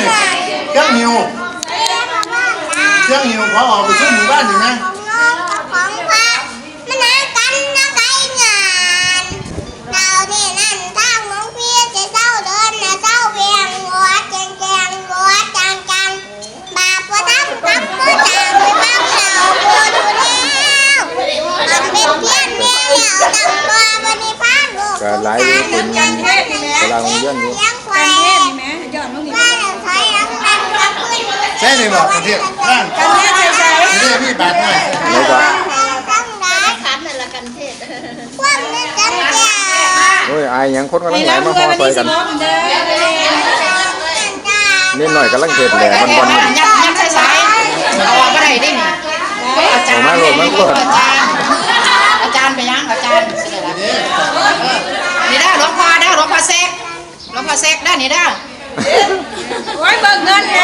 นี่เครื่องหิวเครื่องหิวขอออกไปช่วยหมู่บ้านหน่อยนะ cả lái của mình, cả làng dân หรอกกระเที่มนั่นกันเทศใส่กระเทียมพี่ปากหน่อยรู้ปะโอ้ยอายยังคนกำลังไหลมาห่อใส่กันเล่นหน่อยกำลังเผ็ดแหล่บอลๆยับยับใส่ใส่เอาว่าอะไรดิอาจารย์มาโหลดมาโหลดอาจารย์ไปยังอาจารย์นี่ได้หลวงพ่อได้หลวงพ่อแซกหลวงพ่อแซกได้นี่ได้โอ้ยเบิกเงินแ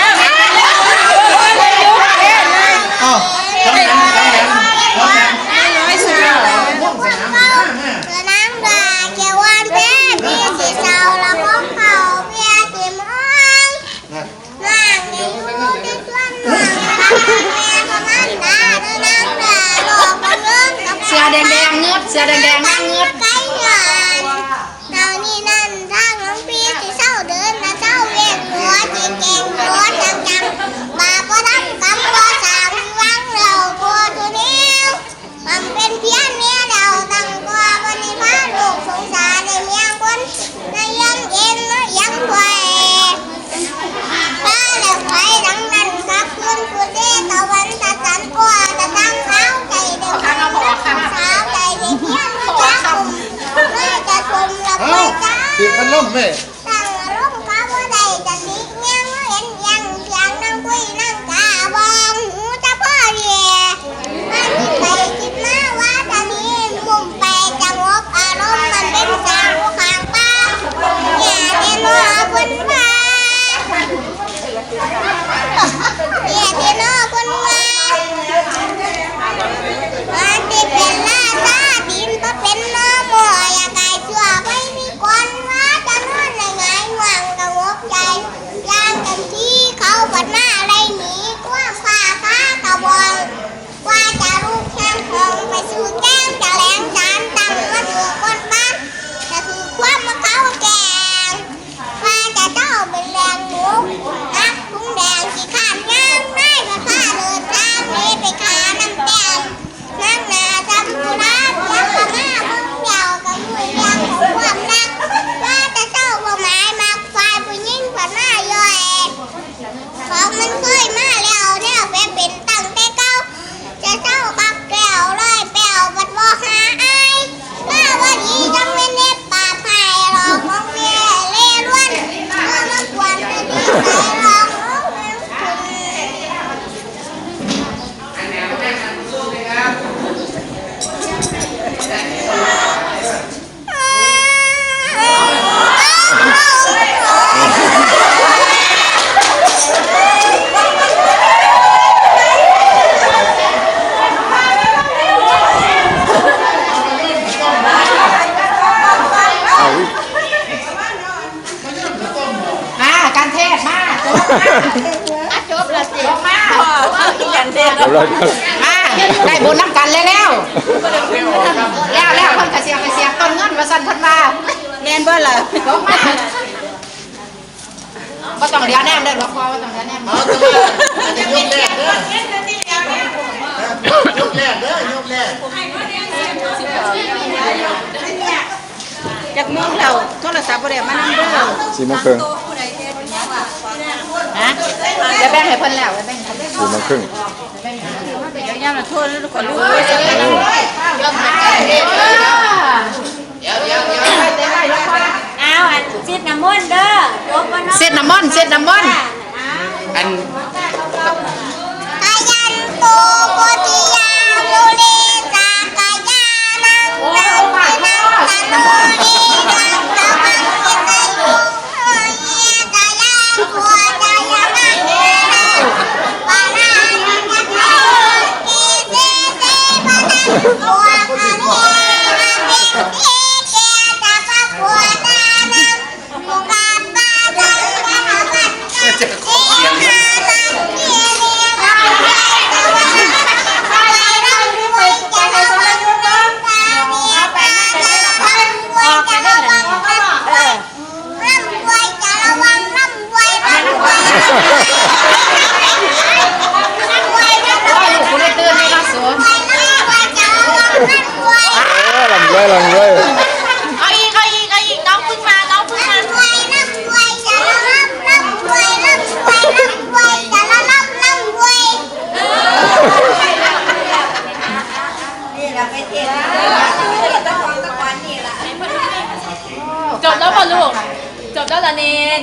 ada yang ngut, si ada ni nanti. ဒီခလုံးမဲ့ จบละสิมาอย่างเดียวมาได้บุญน้ำกันแล้วแล้วแล้วคนกระเสียกระเสียต้นเงินมาสั่นคนมาเน่นบ่ล่ะจบมาก็ต้องเลี้ยงแน่นได้หรอกพ่อก็ต้องเลี้ยงแน่นเอาแต่ว่าอันนี้ยแรกด้อยกแรกด้อยกแจากมือเราโทรศัพท์บ่ได้มานั่งเด้อสิมาเพิ่ง ฮะจะแบ่งให้เพิ่นแล้วจะแบ่งให้สี่โมงครึ่งเดี๋ยวย่ามาโทษลูกคนลูกเดี๋ยวเดี๋ยวเดี๋ยวเอาอันเจ็ดน้ำมันเด้อลบมาเนาะเจ็ดน้ำมันเจ็ดน้ำมันอันอายันปู Olha, o coletor é engraçado. ร่ำรวยเออลำด้วยลำด้วยเอาอีกเอาอีกเอาอีกน้องเพิ่งมาน้องเพิ่งมาร่ำรวยร่ำรวยจะละร่ำร่ำรวยร่ำรวยร่ำรวยจะละร่ำร่ำรวยจบแล้วป่ะลูก จบแล้วเหรอเนน